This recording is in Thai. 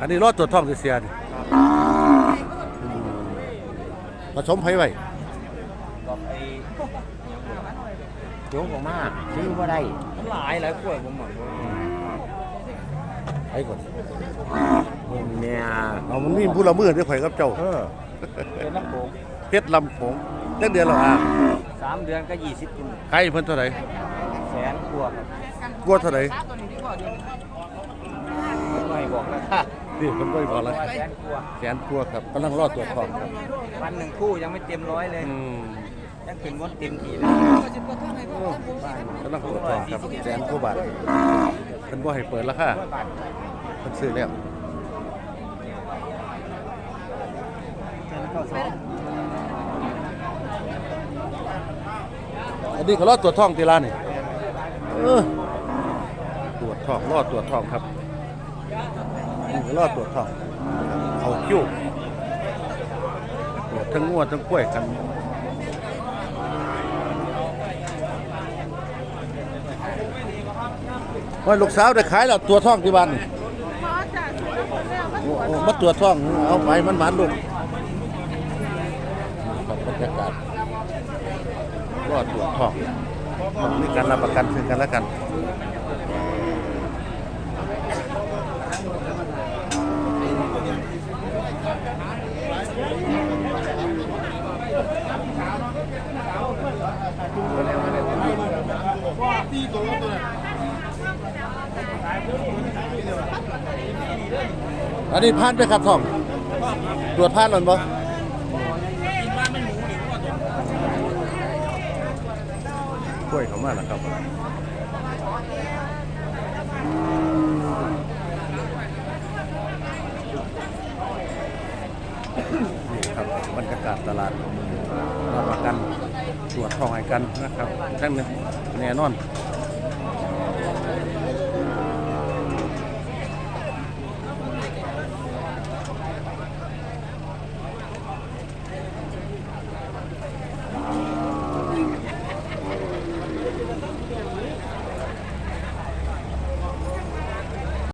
อันนี้รอดตัวจท้องเสียนี่อืมผสมไผไว้ก็ไอ้โยงผมมากซื้อว่าได้มันหลายหลายขวดผมหมดไผก่อนเนี่ยเอามันมีผู้ละเมือด้วยข่อยกับเจ้าเออเป็นน้ำโขงเพชรลำโขงจักเดือนแล้วอะสามเดือนก็ยี่สิบคุณใครเพิ่นเท่าไหร่แสนขวดกลัวเท่าไหร่ไม่บอกราคา นี่เพิ่นบ่ได้บอกแล้วแสนขวดแสนกลัวครับกำลังรอดตัวจท้องครับวันหนึ่งคู่ยังไม่เต็มร้อยเลยอืมยังขึ้นวนเต็มทีเลยกำลังตัวจท้องครับแสนกว่าบาทเพิ่นบ่ให้เปิดราคาเพิ่นซื้อแล้วอันนี้ก็รอดตัวจท้องทีละนี่เออตรวจท้องรอดตรวจท้องครับนี่ก็ รอดตรวจท้องเขาคิ้วตรวจทั้งงวดทั้งกล้วยกันว่าลูกสาวได้ขายแล้วตัวท้องที่บ้านนี่โอ้มาตรวจท้องเอาไปมันหมานลูกบรรยากาศรอดตัวจท้องมีการรับประกันซึ่งกันและกัน อันนี้ผ่านไปครับท่อง ตรวจผ่านหรือบ่กล้วยเขามาแล้วครับนี่ครั บรรยากาศตลาดรับประกันตรวจทองให้กันนะครับทั้งนี้แน่นอน